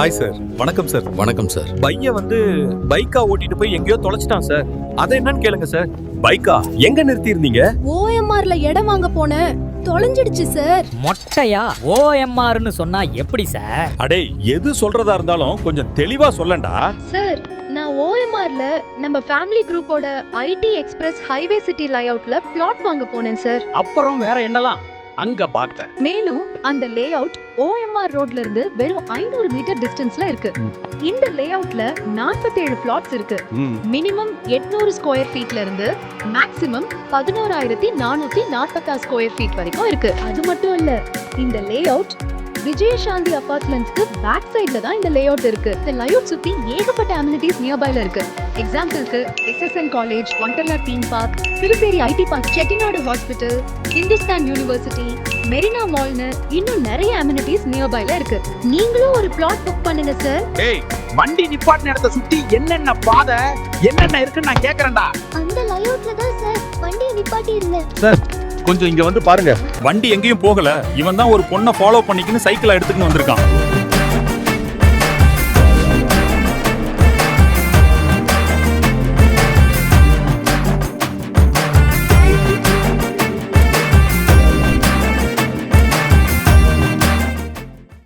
Hi sir வணக்கம் sir வணக்கம் sir பையன் வந்து பைக்கா ஓட்டிட்டு போய் எங்கேயோ தொலைச்சிட்டான் சார் அதை என்னன்னு கேளுங்க சார் பைக்கா? எங்க நிறுத்தி இருந்தீங்க ஓஎம்ஆர்ல இடம் வாங்க போனேன் தொலைஞ்சிடுச்சு சார் மொட்டையா? ஓஎம்ஆர்னு சொன்னா எப்படி சார் அடே எது சொல்றதா இருந்தாலும் கொஞ்சம் தெளிவா சொல்லண்டா. சார் நான் ஓஎம்ஆர்ல நம்ம ஃபேமிலி குரூப்போட ஐடி எக்ஸ்பிரஸ் ஹைவே சிட்டி லேஅவுட்ல பிளாட் வாங்க போனேன் சார் அப்புறம் வேற என்னலாம்? அங்க பார்த்தேன். மேலும் அந்த லேஅவுட் ஓஎம்ஆர் ரோட்ல இருந்து வெறும் ஐநூறு மீட்டர் டிஸ்டன்ஸ்ல இருக்கு. இந்த லேஅவுட்ல 47 பிளாட்ஸ் இருக்கு. மினிமம் 800 ஸ்கொயர் ஃபீட்ல இருந்து மேக்ஸிமம் பதினோராயிரத்தி நானூத்தி நாற்பத்தாறு ஸ்கொயர் ஃபீட் வரைக்கும் இருக்கு. அது மட்டும் இல்ல இந்த லேஅவுட் விஜயசாந்தி அபார்ட்மெண்ட்ஸ்க்கு பேக் சைடுல தான் இந்த லேஅவுட் இருக்கு. இந்த லேஅவுட் சுத்தி ஏகப்பட்ட அமினிட்டிஸ் நியர்பைல இருக்கு. எக்ஸாம்பிளுக்கு SSN college Wonderla theme park Siruseri IT park Chettinad hospital Hindustan university Marina மால்னு இன்னும் நிறைய அமினிட்டிஸ் நியர்பைல இருக்கு. நீங்களும் ஒரு பிளாட் புக் பண்ணுங்க சார் ஏய் வண்டி நிப்பாட்டின இடத்த சுத்தி என்னென்ன பாதை என்னென்ன இருக்குன்னு நான் கேக்குறேன்டா. அந்த லேஅவுட்ல தான் சார் வண்டியை நிப்பாட்டி இருந்தேன் கொஞ்சம் இங்க வந்து பாருங்க. வண்டி எங்கேயும் போகல. இவன் தான் ஒரு பொண்ணை ஃபாலோ பண்ணிக்கின்னு சைக்கிளை எடுத்துக்கின்னு வந்திருக்கான்.